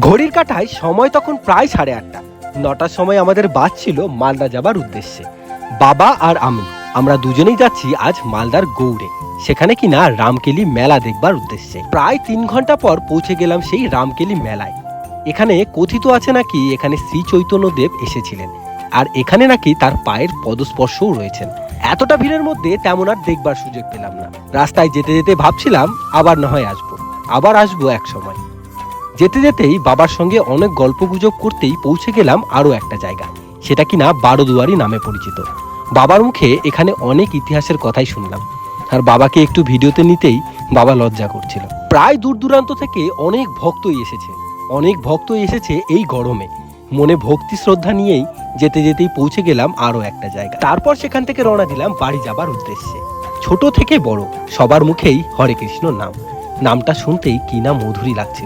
ঘড়ির কাঁটায় সময় তখন প্রায় সাড়ে আটটা। নটার সময় আমাদের বাস ছিল মালদা যাবার উদ্দেশ্যে। বাবা আর আমি, আমরা দুজনেই যাচ্ছি আজ মালদার গৌড়ে। সেখানে কিনা রামকেলি মেলা দেখবার উদ্দেশ্যে। প্রায় তিন ঘণ্টা পর পৌঁছে গেলাম সেই রামকেলি মেলায়। এখানে কথিত আছে নাকি এখানে শ্রী চৈতন্য দেব এসেছিলেন, আর এখানে নাকি তার পায়ের পদস্পর্শও রয়েছেন। এতটা ভিড়ের মধ্যে তেমন আর দেখবার সুযোগ পেলাম না। রাস্তায় যেতে যেতে ভাবছিলাম, আবার না হয় আসব, আবার আসব এক সময়। যেতে যেতেই বাবার সঙ্গে অনেক গল্প গুজব করতেই পৌঁছে গেলাম আরও একটা জায়গা। সেটা কিনা বারোদুয়ারি নামে পরিচিত। বাবার মুখে এখানে অনেক ইতিহাসের কথাই শুনলাম। আর বাবাকে একটু ভিডিওতে নিতেই বাবা লজ্জা করছিল। প্রায় দূর দূরান্ত থেকে অনেক ভক্তই এসেছে। অনেক ভক্তই এসেছে এই গরমে। মনে ভক্তি শ্রদ্ধা নিয়েই যেতে যেতেই পৌঁছে গেলাম আরও একটা জায়গা। তারপর সেখান থেকে রওনা দিলাম বাড়ি যাবার উদ্দেশ্যে। ছোট থেকে বড়, সবার মুখেই হরে কৃষ্ণ নাম। নামটা শুনতেই কি না মধুরী লাগছিল।